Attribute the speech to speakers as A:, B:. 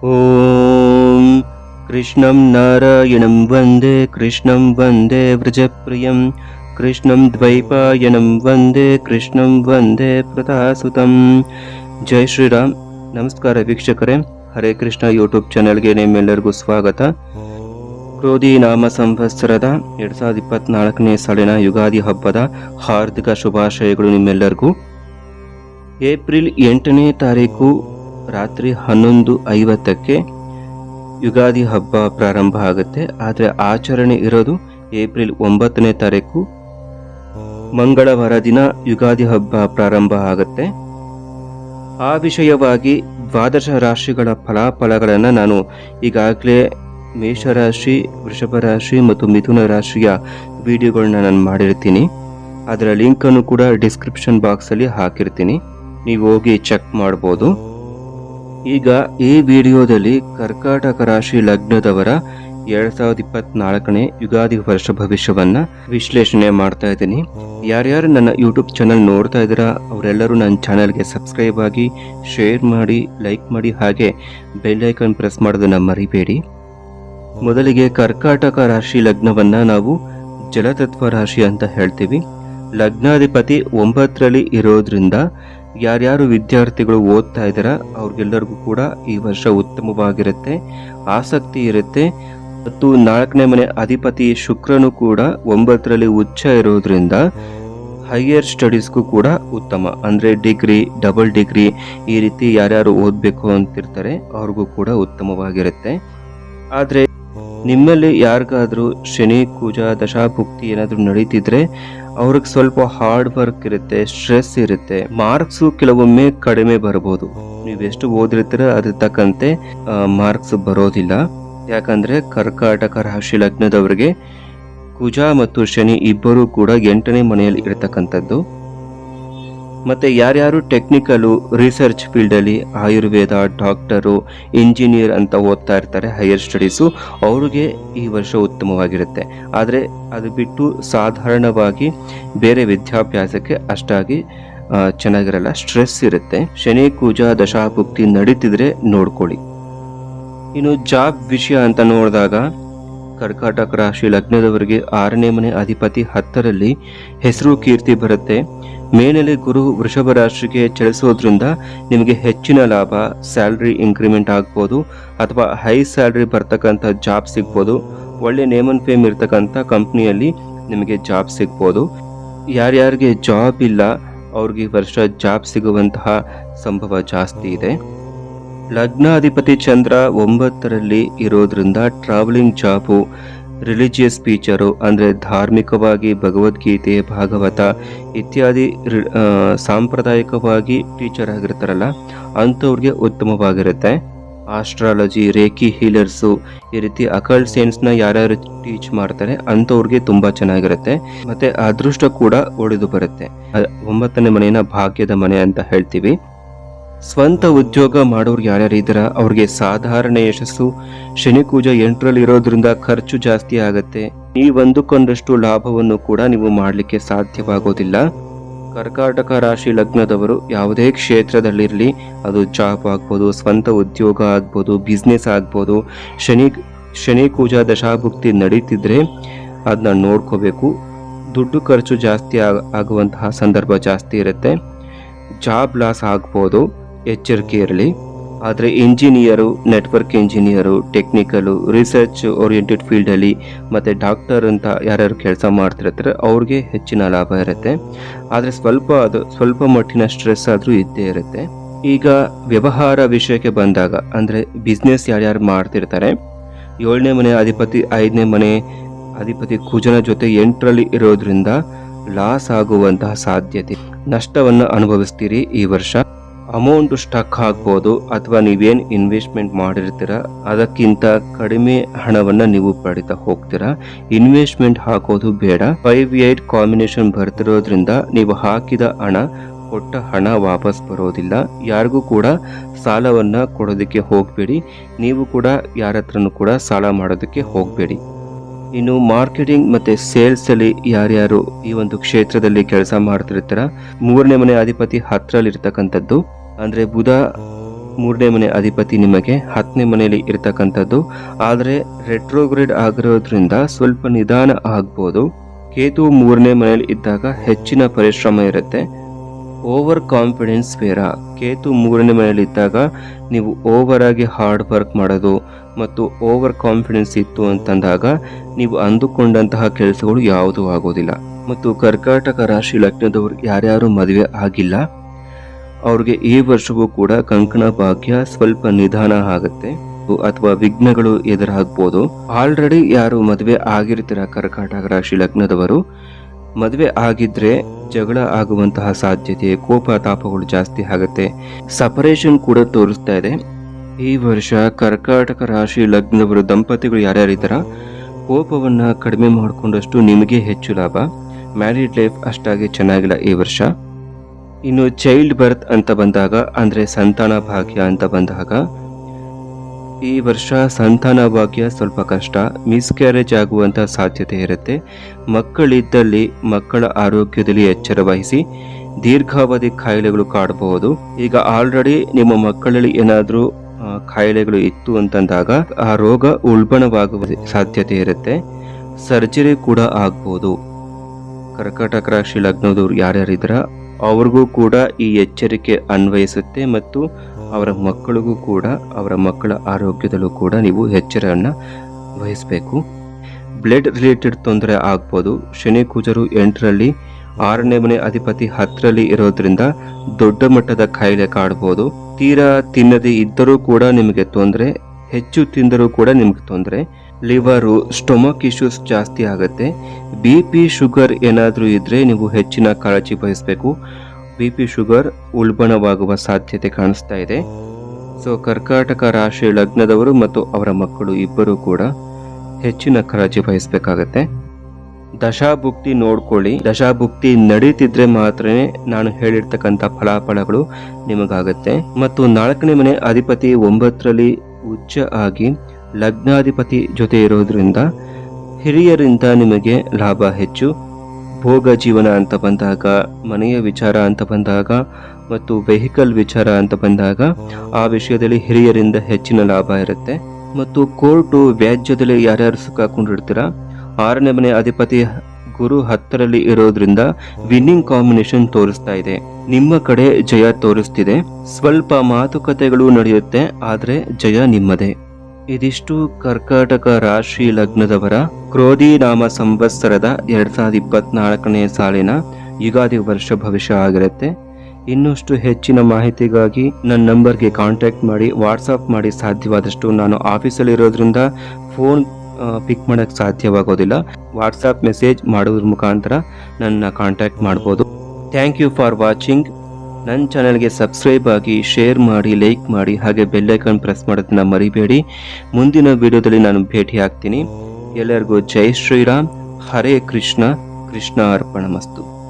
A: ॐ कृष्णं नारायणं वन्दे कृष्णं वन्दे व्रजप्रियं कृष्णं द्वैपायनं वन्दे कृष्णं ವಂದೇ ಪ್ರತಾಸುತಂ ಜೈ ಶ್ರೀರಾಮ್ ನಮಸ್ಕಾರ ವೀಕ್ಷಕರೇ ಹರೇ ಕೃಷ್ಣ ಯೂಟ್ಯೂಬ್ ಚಾನೆಲ್ಗೆ ನಿಮ್ಮೆಲ್ಲರಿಗೂ ಸ್ವಾಗತ ಕ್ರೋಧಿ ನಾಮ ಸಂವತ್ಸರದ ಎರಡ್ ಸಾವಿರದ ಇಪ್ಪತ್ನಾಲ್ಕನೇ ಸಾಲಿನ ಯುಗಾದಿ ಹಬ್ಬದ ಹಾರ್ದಿಕ ಶುಭಾಶಯಗಳು ನಿಮ್ಮೆಲ್ಲರಿಗೂ ಏಪ್ರಿಲ್ ಎಂಟನೇ ತಾರೀಕು ರಾತ್ರಿ ಹನ್ನೊಂದು ಐವತ್ತಕ್ಕೆ ಯುಗಾದಿ ಹಬ್ಬ ಪ್ರಾರಂಭ ಆಗುತ್ತೆ. ಆದರೆ ಆಚರಣೆ ಇರೋದು ಏಪ್ರಿಲ್ ಒಂಬತ್ತನೇ ತಾರೀಕು. ಮಂಗಳವಾರ ದಿನ ಯುಗಾದಿ ಹಬ್ಬ ಪ್ರಾರಂಭ ಆಗುತ್ತೆ. ಆ ವಿಷಯವಾಗಿ ದ್ವಾದಶ ರಾಶಿಗಳ ಫಲಾಫಲಗಳನ್ನು ನಾನು ಈಗಾಗಲೇ ಮೇಷರಾಶಿ ವೃಷಭ ರಾಶಿ ಮತ್ತು ಮಿಥುನ ರಾಶಿಯ ವಿಡಿಯೋಗಳನ್ನ ನಾನು ಮಾಡಿರ್ತೀನಿ. ಅದರ ಲಿಂಕನ್ನು ಕೂಡ ಡಿಸ್ಕ್ರಿಪ್ಷನ್ ಬಾಕ್ಸಲ್ಲಿ ಹಾಕಿರ್ತೀನಿ. ನೀವು ಹೋಗಿ ಚೆಕ್ ಮಾಡ್ಬೋದು. ಈಗ ಈ ವಿಡಿಯೋದಲ್ಲಿ ಕರ್ಕಾಟಕ ರಾಶಿ ಲಗ್ನದವರ ಎರಡ್ ಸಾವಿರದ ಇಪ್ಪತ್ನಾಲ್ಕನೇ ಯುಗಾದಿ ವರ್ಷ ಭವಿಷ್ಯವನ್ನ ವಿಶ್ಲೇಷಣೆ ಮಾಡ್ತಾ ಇದ್ದೀನಿ. ಯಾರ್ಯಾರು ನನ್ನ ಯೂಟ್ಯೂಬ್ ಚಾನಲ್ ನೋಡ್ತಾ ಇದ್ದೀರಾ, ಅವರೆಲ್ಲರೂ ನನ್ನ ಚಾನಲ್ಗೆ ಸಬ್ಸ್ಕ್ರೈಬ್ ಆಗಿ ಶೇರ್ ಮಾಡಿ ಲೈಕ್ ಮಾಡಿ, ಹಾಗೆ ಬೆಲ್ ಐಕಾನ್ ಪ್ರೆಸ್ ಮಾಡೋದನ್ನ ಮರಿಬೇಡಿ. ಮೊದಲಿಗೆ ಕರ್ಕಾಟಕ ರಾಶಿ ಲಗ್ನವನ್ನ ನಾವು ಜಲತತ್ವ ರಾಶಿ ಅಂತ ಹೇಳ್ತೀವಿ. ಲಗ್ನಾಧಿಪತಿ ಒಂಬತ್ತರಲ್ಲಿ ಇರೋದ್ರಿಂದ ಯಾರ್ಯಾರು ವಿದ್ಯಾರ್ಥಿಗಳು ಓದ್ತಾ ಇದ್ದಾರ ಅವ್ರಿಗೆಲ್ಲರಿಗೂ ಕೂಡ ಈ ವರ್ಷ ಉತ್ತಮವಾಗಿರುತ್ತೆ, ಆಸಕ್ತಿ ಇರುತ್ತೆ. ಮತ್ತು ನಾಲ್ಕನೇ ಮನೆ ಅಧಿಪತಿ ಶುಕ್ರನು ಕೂಡ ಒಂಬತ್ತರಲ್ಲಿ ಉಚ್ಚ ಇರೋದ್ರಿಂದ ಹೈಯರ್ ಸ್ಟಡೀಸ್ಗೂ ಕೂಡ ಉತ್ತಮ. ಅಂದರೆ ಡಿಗ್ರಿ, ಡಬಲ್ ಡಿಗ್ರಿ ಈ ರೀತಿ ಯಾರ್ಯಾರು ಓದಬೇಕು ಅಂತಿರ್ತಾರೆ, ಅವ್ರಿಗೂ ಕೂಡ ಉತ್ತಮವಾಗಿರುತ್ತೆ. ಆದರೆ ನಿಮ್ಮಲ್ಲಿ ಯಾರಿಗಾದರೂ ಶನಿ, ಕೂಜ, ದಶಾಭುಕ್ತಿ ಏನಾದರೂ ನಡೀತಿದ್ರೆ ಅವ್ರಿಗೆ ಸ್ವಲ್ಪ ಹಾರ್ಡ್ ವರ್ಕ್ ಇರುತ್ತೆ ಸ್ಟ್ರೆಸ್ ಇರುತ್ತೆ. ಮಾರ್ಕ್ಸು ಕೆಲವೊಮ್ಮೆ ಕಡಿಮೆ ಬರ್ಬೋದು. ನೀವು ಎಷ್ಟು ಓದಿರ್ತೀರ ಅದ್ರ ತಕ್ಕಂತೆ ಮಾರ್ಕ್ಸ್ ಬರೋದಿಲ್ಲ. ಯಾಕಂದ್ರೆ ಕರ್ಕಾಟಕ ರಾಶಿ ಲಗ್ನದವರಿಗೆ ಕುಜ ಮತ್ತು ಶನಿ ಇಬ್ಬರೂ ಕೂಡ ಎಂಟನೇ ಮನೆಯಲ್ಲಿ ಇರತಕ್ಕಂಥದ್ದು. ಮತ್ತೆ ಯಾರ್ಯಾರು ಟೆಕ್ನಿಕಲು ರಿಸರ್ಚ್ ಫೀಲ್ಡಲ್ಲಿ ಆಯುರ್ವೇದ ಡಾಕ್ಟರು ಇಂಜಿನಿಯರ್ ಅಂತ ಓದ್ತಾ ಇರ್ತಾರೆ ಹೈಯರ್ ಸ್ಟಡೀಸು ಅವ್ರಿಗೆ ಈ ವರ್ಷ ಉತ್ತಮವಾಗಿರುತ್ತೆ. ಆದರೆ ಅದು ಬಿಟ್ಟು ಸಾಧಾರಣವಾಗಿ ಬೇರೆ ವಿದ್ಯಾಭ್ಯಾಸಕ್ಕೆ ಅಷ್ಟಾಗಿ ಚೆನ್ನಾಗಿರಲ್ಲ. ಸ್ಟ್ರೆಸ್ ಇರುತ್ತೆ. ಶನಿ, ಕೂಜ, ದಶಾಭುಕ್ತಿ ನಡೀತಿದ್ರೆ ನೋಡ್ಕೊಳ್ಳಿ. ಇನ್ನು ಜಾಬ್ ವಿಷಯ ಅಂತ ನೋಡಿದಾಗ, ಕರ್ಕಾಟಕ ರಾಶಿ ಲಗ್ನದವರಿಗೆ ಆರನೇ ಮನೆ ಅಧಿಪತಿ ಹತ್ತರಲ್ಲಿ ಹೆಸರು ಕೀರ್ತಿ ಬರುತ್ತೆ. ಮೇನಲ್ಲಿ ಗುರು ವೃಷಭ ರಾಶಿಗೆ ಚಲಿಸೋದ್ರಿಂದ ನಿಮಗೆ ಹೆಚ್ಚಿನ ಲಾಭ ಸ್ಯಾಲ್ರಿ ಇನ್ಕ್ರಿಮೆಂಟ್ ಆಗ್ಬೋದು ಅಥವಾ ಹೈ ಸ್ಯಾಲ್ರಿ ಬರ್ತಕ್ಕಂಥ ಜಾಬ್ ಸಿಗ್ಬೋದು. ಒಳ್ಳೆ ನೇಮ್ ಅಂಡ್ ಫೇಮ್ ಇರ್ತಕ್ಕಂಥ ಕಂಪ್ನಿಯಲ್ಲಿ ನಿಮಗೆ ಜಾಬ್ ಸಿಗ್ಬೋದು. ಯಾರ್ಯಾರಿಗೆ ಜಾಬ್ ಇಲ್ಲ, ಅವ್ರಿಗೆ ವರ್ಷ ಜಾಬ್ ಸಿಗುವಂತಹ ಸಂಭವ ಜಾಸ್ತಿ ಇದೆ. ಲಗ್ನಾಧಿಪತಿ ಚಂದ್ರ ಒಂಬತ್ತರಲ್ಲಿ ಇರೋದ್ರಿಂದ ಟ್ರಾವೆಲಿಂಗ್ ಜಾಬು ರಿಲಿಜಿಯಸ್ ಟೀಚರು ಅಂದರೆ ಧಾರ್ಮಿಕವಾಗಿ ಭಗವದ್ಗೀತೆ, ಭಾಗವತ ಇತ್ಯಾದಿ ಸಾಂಪ್ರದಾಯಿಕವಾಗಿ ಟೀಚರ್ ಆಗಿರ್ತಾರಲ್ಲ, ಅಂಥವ್ರಿಗೆ ಉತ್ತಮವಾಗಿರುತ್ತೆ. ಆಸ್ಟ್ರಾಲಜಿ ರೇಖಿ ಹೀಲರ್ಸು ಈ ರೀತಿ ಅಕಲ್ಟ್ ಸೈನ್ಸ್ನ ಯಾರ್ಯಾರು ಟೀಚ್ ಮಾಡ್ತಾರೆ, ಅಂಥವ್ರಿಗೆ ತುಂಬ ಚೆನ್ನಾಗಿರುತ್ತೆ. ಮತ್ತು ಅದೃಷ್ಟ ಕೂಡ ಒಡೆದು ಬರುತ್ತೆ. ಒಂಬತ್ತನೇ ಮನೆಯನ್ನ ಭಾಗ್ಯದ ಮನೆ ಅಂತ ಹೇಳ್ತೀವಿ. ಸ್ವಂತ ಉದ್ಯೋಗ ಮಾಡೋರು ಯಾರ್ಯಾರು ಇದ್ದರ? ಅವ್ರಿಗೆ ಸಾಧಾರಣ ಯಶಸ್ಸು ಶನಿ ಕೂಜ ಎಂಟರಲ್ಲಿ ಇರೋದ್ರಿಂದ ಖರ್ಚು ಜಾಸ್ತಿ ಆಗುತ್ತೆ. ನೀವು ಅಂದುಕೊಂಡಷ್ಟು ಲಾಭವನ್ನು ಕೂಡ ನೀವು ಮಾಡಲಿಕ್ಕೆ ಸಾಧ್ಯವಾಗೋದಿಲ್ಲ. ಕರ್ಕಾಟಕ ರಾಶಿ ಲಗ್ನದವರು ಯಾವುದೇ ಕ್ಷೇತ್ರದಲ್ಲಿರಲಿ, ಅದು ಜಾಬ್ ಆಗ್ಬೋದು, ಸ್ವಂತ ಉದ್ಯೋಗ ಆಗ್ಬೋದು ಬಿಸ್ನೆಸ್ ಆಗ್ಬೋದು, ಶನಿ ಶನಿ ಕೂಜ ದಶಾಭುಕ್ತಿ ನಡೀತಿದ್ರೆ ಅದನ್ನ ನೋಡ್ಕೋಬೇಕು. ದುಡ್ಡು ಖರ್ಚು ಜಾಸ್ತಿ ಆಗ- ಆಗುವಂತಹ ಸಂದರ್ಭ ಜಾಸ್ತಿ ಇರುತ್ತೆ. ಜಾಬ್ ಲಾಸ್ ಆಗ್ಬೋದು. ಎಚ್ಚರಿಕೆ ಇರಲಿ. ಆದರೆ engineer network engineer technical research oriented ಫೀಲ್ಡಲ್ಲಿ ಮತ್ತು ಡಾಕ್ಟರ್ ಅಂತ ಯಾರ್ಯಾರು ಕೆಲಸ ಮಾಡ್ತಿರ್ತಾರೆ, ಅವ್ರಿಗೆ ಹೆಚ್ಚಿನ ಲಾಭ ಇರುತ್ತೆ. ಆದರೆ ಸ್ವಲ್ಪ ಅದು, ಸ್ವಲ್ಪ ಮಟ್ಟಿನ ಸ್ಟ್ರೆಸ್ ಆದರೂ ಇದ್ದೇ ಇರುತ್ತೆ. ಈಗ ವ್ಯವಹಾರ ವಿಷಯಕ್ಕೆ ಬಂದಾಗ, ಅಂದರೆ ಬಿಸ್ನೆಸ್ ಯಾರ್ಯಾರು ಮಾಡ್ತಿರ್ತಾರೆ, ಏಳನೇ ಮನೆ ಅಧಿಪತಿ, ಐದನೇ ಮನೆ ಅಧಿಪತಿ ಕುಜನ ಜೊತೆ ಎಂಟರಲ್ಲಿ ಇರೋದ್ರಿಂದ ಲಾಸ್ ಆಗುವಂತಹ ಸಾಧ್ಯತೆ, ನಷ್ಟವನ್ನು ಅನುಭವಿಸ್ತೀರಿ ಈ ವರ್ಷ. ಅಮೌಂಟ್ ಸ್ಟಕ್ ಆಗ್ಬೋದು ಅಥವಾ ನೀವೇನು ಇನ್ವೆಸ್ಟ್ಮೆಂಟ್ ಮಾಡಿರ್ತೀರ, ಅದಕ್ಕಿಂತ ಕಡಿಮೆ ಹಣವನ್ನು ನೀವು ಪಡಿತಾ ಹೋಗ್ತೀರಾ. ಇನ್ವೆಸ್ಟ್ಮೆಂಟ್ ಹಾಕೋದು ಬೇಡ. ಫೈವ್ ಏಟ್ ಕಾಂಬಿನೇಷನ್ ಬರ್ತಿರೋದ್ರಿಂದ ನೀವು ಹಾಕಿದ ಹಣ, ಕೊಟ್ಟ ಹಣ ವಾಪಸ್ ಬರೋದಿಲ್ಲ. ಯಾರಿಗೂ ಕೂಡ ಸಾಲವನ್ನ ಕೊಡೋದಕ್ಕೆ ಹೋಗಬೇಡಿ. ನೀವು ಕೂಡ ಯಾರ ಹತ್ರನೂ ಕೂಡ ಸಾಲ ಮಾಡೋದಕ್ಕೆ ಹೋಗಬೇಡಿ. ಇನ್ನು ಮಾರ್ಕೆಟಿಂಗ್ ಮತ್ತು ಸೇಲ್ಸಲ್ಲಿ ಯಾರ್ಯಾರು ಈ ಒಂದು ಕ್ಷೇತ್ರದಲ್ಲಿ ಕೆಲಸ ಮಾಡ್ತಿರ್ತೀರ, ಮೂರನೇ ಮನೆ ಅಧಿಪತಿ ಹತ್ರಲ್ಲಿರ್ತಕ್ಕಂಥದ್ದು. ಅಂದ್ರೆ ಬುಧ ಮೂರನೇ ಮನೆ ಅಧಿಪತಿ ನಿಮಗೆ ಹತ್ತನೇ ಮನೆಯಲ್ಲಿ ಇರತಕ್ಕಂಥದ್ದು. ಆದರೆ ರೆಟ್ರೋಗ್ರೇಡ್ ಆಗಿರೋದ್ರಿಂದ ಸ್ವಲ್ಪ ನಿಧಾನ ಆಗ್ಬೋದು. ಕೇತು ಮೂರನೇ ಮನೆಯಲ್ಲಿ ಇದ್ದಾಗ ಹೆಚ್ಚಿನ ಪರಿಶ್ರಮ ಇರುತ್ತೆ. ಓವರ್ ಕಾನ್ಫಿಡೆನ್ಸ್ ಬೇರ ಕೇತು ಮೂರನೇ ಮನೆಯಲ್ಲಿ ಇದ್ದಾಗ ನೀವು ಓವರ್ ಆಗಿ ಹಾರ್ಡ್ ವರ್ಕ್ ಮಾಡೋದು ಮತ್ತು ಓವರ್ ಕಾನ್ಫಿಡೆನ್ಸ್ ಇತ್ತು ಅಂತಂದಾಗ ನೀವು ಅಂದುಕೊಂಡಂತಹ ಕೆಲಸಗಳು ಯಾವುದೂ ಆಗೋದಿಲ್ಲ. ಮತ್ತು ಕರ್ಕಾಟಕ ರಾಶಿ ಲಗ್ನದವರು ಯಾರ್ಯಾರು ಮದುವೆ ಆಗಿಲ್ಲ. ಅವ್ರಿಗೆ ಈ ವರ್ಷವೂ ಕೂಡ ಕಂಕಣ ಭಾಗ್ಯ ಸ್ವಲ್ಪ ನಿಧಾನ ಆಗುತ್ತೆ. ಅಥವಾ ವಿಘ್ನಗಳು ಎದುರಾಗ್ಬೋದು. ಆಲ್ರೆಡಿ ಯಾರು ಮದುವೆ ಆಗಿರ್ತೀರ ಕರ್ಕಾಟಕ ರಾಶಿ ಲಗ್ನದವರು? ಮದುವೆ ಆಗಿದ್ರೆ ಜಗಳ ಆಗುವಂತಹ ಸಾಧ್ಯತೆ, ಕೋಪ ತಾಪಗಳು ಜಾಸ್ತಿ ಆಗುತ್ತೆ. ಸಪರೇಷನ್ ಕೂಡ ತೋರಿಸ್ತಾ ಇದೆ. ಈ ವರ್ಷ ಕರ್ಕಾಟಕ ರಾಶಿ ಲಗ್ನದವರು ದಂಪತಿಗಳು ಯಾರ್ಯಾರಿದ್ದಾರ ಕೋಪವನ್ನ ಕಡಿಮೆ ಮಾಡಿಕೊಂಡಷ್ಟು ನಿಮಗೆ ಹೆಚ್ಚು ಲಾಭ. ಮ್ಯಾರಿಡ್ ಲೈಫ್ ಅಷ್ಟಾಗಿ ಚೆನ್ನಾಗಿಲ್ಲ ಈ ವರ್ಷ. ಇನ್ನು ಚೈಲ್ಡ್ ಬರ್ತ್ ಅಂತ ಬಂದಾಗ, ಅಂದರೆ ಸಂತಾನ ಭಾಗ್ಯ ಅಂತ ಬಂದಾಗ, ಈ ವರ್ಷ ಸಂತಾನ ಭಾಗ್ಯ ಸ್ವಲ್ಪ ಕಷ್ಟ. ಮಿಸ್ಕ್ಯಾರೇಜ್ ಆಗುವಂಥ ಸಾಧ್ಯತೆ ಇರುತ್ತೆ. ಮಕ್ಕಳಿದ್ದಲ್ಲಿ ಮಕ್ಕಳ ಆರೋಗ್ಯದಲ್ಲಿ ಎಚ್ಚರ ವಹಿಸಿ ದೀರ್ಘಾವಧಿ ಕಾಯಿಲೆಗಳು ಕಾಡಬಹುದು. ಈಗ ಆಲ್ರೆಡಿ ನಿಮ್ಮ ಮಕ್ಕಳಲ್ಲಿ ಏನಾದರೂ ಕಾಯಿಲೆಗಳು ಇತ್ತು ಅಂತಂದಾಗ ಆ ರೋಗ ಉಲ್ಬಣವಾಗುವ ಸಾಧ್ಯತೆ ಇರುತ್ತೆ. ಸರ್ಜರಿ ಕೂಡ ಆಗ್ಬೋದು. ಕರ್ಕಾಟಕ ರಾಶಿ ಲಗ್ನದವ್ರು ಯಾರ್ಯಾರಿದ್ರ ಅವ್ರಿಗೂ ಕೂಡ ಈ ಎಚ್ಚರಿಕೆ ಅನ್ವಯಿಸುತ್ತೆ ಮತ್ತು ಅವರ ಮಕ್ಕಳಿಗೂ ಕೂಡ, ಅವರ ಮಕ್ಕಳ ಆರೋಗ್ಯದಲ್ಲೂ ಕೂಡ ನೀವು ಎಚ್ಚರವನ್ನು ವಹಿಸಬೇಕು. ಬ್ಲಡ್ ರಿಲೇಟೆಡ್ ತೊಂದರೆ ಆಗ್ಬೋದು. ಶನಿ ಕುಜರು ಎಂಟರಲ್ಲಿ, ಆರನೇ ಮನೆ ಅಧಿಪತಿ ಹತ್ತರಲ್ಲಿ ಇರೋದ್ರಿಂದ ದೊಡ್ಡ ಮಟ್ಟದ ಕಾಯಿಲೆ ಕಾಡ್ಬೋದು ತೀರಾ ತಿನ್ನದೇ ಇದ್ದರೂ ಕೂಡ ನಿಮಗೆ ತೊಂದರೆ, ಹೆಚ್ಚು ತಿಂದರೂ ಕೂಡ ನಿಮಗೆ ತೊಂದರೆ. ಲಿವರು, ಸ್ಟೊಮಕ್ ಇಶ್ಯೂಸ್ ಜಾಸ್ತಿ ಆಗುತ್ತೆ. ಬಿ ಪಿ ಶುಗರ್ ಏನಾದರೂ ಇದ್ದರೆ ನೀವು ಹೆಚ್ಚಿನ ಕಾಳಜಿ ವಹಿಸಬೇಕು. ಬಿ ಪಿ ಶುಗರ್ ಉಲ್ಬಣವಾಗುವ ಸಾಧ್ಯತೆ ಕಾಣಿಸ್ತಾ ಇದೆ. ಸೊ, ಕರ್ಕಾಟಕ ರಾಶಿ ಲಗ್ನದವರು ಮತ್ತು ಅವರ ಮಕ್ಕಳು ಇಬ್ಬರೂ ಕೂಡ ಹೆಚ್ಚಿನ ಕಾಳಜಿ ವಹಿಸಬೇಕಾಗತ್ತೆ. ದಶಾಭುಕ್ತಿ ನೋಡ್ಕೊಳ್ಳಿ. ದಶಾಭುಕ್ತಿ ನಡೀತಿದ್ರೆ ಮಾತ್ರನೇ ನಾನು ಹೇಳಿರ್ತಕ್ಕಂಥ ಫಲಾಫಲಗಳು ನಿಮಗಾಗತ್ತೆ. ಮತ್ತು ನಾಲ್ಕನೇ ಮನೆ ಅಧಿಪತಿ ಒಂಬತ್ತರಲ್ಲಿ ಉಚ್ಚ ಆಗಿ ಲಗ್ನಾಧಿಪತಿ ಜೊತೆ ಇರೋದ್ರಿಂದ ಹಿರಿಯರಿಂದ ನಿಮಗೆ ಲಾಭ ಹೆಚ್ಚು. ಭೋಗ ಜೀವನ ಅಂತ ಬಂದಾಗ, ಮನೆಯ ವಿಚಾರ ಅಂತ ಬಂದಾಗ ಮತ್ತು ವೆಹಿಕಲ್ ವಿಚಾರ ಅಂತ ಬಂದಾಗ ಆ ವಿಷಯದಲ್ಲಿ ಹಿರಿಯರಿಂದ ಹೆಚ್ಚಿನ ಲಾಭ ಇರುತ್ತೆ. ಮತ್ತು ಕೋರ್ಟು ವ್ಯಾಜ್ಯದಲ್ಲಿ ಯಾರ್ಯಾರು ಸಿಕ್ಕಾಕೊಂಡಿರ್ತೀರ ಆರನೇ ಮನೆ ಅಧಿಪತಿ ಗುರು ಹತ್ತರಲ್ಲಿ ಇರೋದ್ರಿಂದ ವಿನ್ನಿಂಗ್ ಕಾಂಬಿನೇಷನ್ ತೋರಿಸ್ತಾ ಇದೆ. ನಿಮ್ಮ ಕಡೆ ಜಯ ತೋರಿಸ್ತಿದೆ. ಸ್ವಲ್ಪ ಮಾತುಕತೆಗಳು ನಡೆಯುತ್ತೆ, ಆದರೆ ಜಯ ನಿಮ್ಮದೇ. ಇದಿಷ್ಟು ಕರ್ಕಾಟಕ ರಾಶಿ ಲಗ್ನದವರ ಕ್ರೋಧಿ ನಾಮ ಸಂವತ್ಸರದ ಎರಡ್ ಸಾವಿರದ ಇಪ್ಪತ್ನಾಲ್ಕನೇ ಸಾಲಿನ ಯುಗಾದಿ ವರ್ಷ ಭವಿಷ್ಯ ಆಗಿರುತ್ತೆ. ಇನ್ನಷ್ಟು ಹೆಚ್ಚಿನ ಮಾಹಿತಿಗಾಗಿ ನನ್ನ ನಂಬರ್ಗೆ ಕಾಂಟ್ಯಾಕ್ಟ್ ಮಾಡಿ, ವಾಟ್ಸಪ್ ಮಾಡಿ ಸಾಧ್ಯವಾದಷ್ಟು ನಾನು ಆಫೀಸಲ್ಲಿ ಇರೋದ್ರಿಂದ ಫೋನ್ ಪಿಕ್ ಮಾಡೋಕ್ಕೆ ಸಾಧ್ಯವಾಗೋದಿಲ್ಲ. ವಾಟ್ಸಪ್ ಮೆಸೇಜ್ ಮಾಡೋದ್ರ ಮುಖಾಂತರ ನನ್ನ ಕಾಂಟ್ಯಾಕ್ಟ್ ಮಾಡ್ಬೋದು. Thank you for watching. ನನ್ನ ಚಾನಲ್ಗೆ ಸಬ್ಸ್ಕ್ರೈಬ್ ಆಗಿ, ಶೇರ್ ಮಾಡಿ, ಲೈಕ್ ಮಾಡಿ, ಹಾಗೆ ಬೆಲ್ಲೈಕನ್ ಪ್ರೆಸ್ ಮಾಡೋದನ್ನ ಮರಿಬೇಡಿ. ಮುಂದಿನ ವಿಡಿಯೋದಲ್ಲಿ ನಾನು ಭೇಟಿ ಆಗ್ತೀನಿ. ಎಲ್ಲರಿಗೂ ಜೈ ಶ್ರೀರಾಮ್. ಹರೇ ಕೃಷ್ಣ. ಕೃಷ್ಣ ಅರ್ಪಣ ಮಸ್ತು.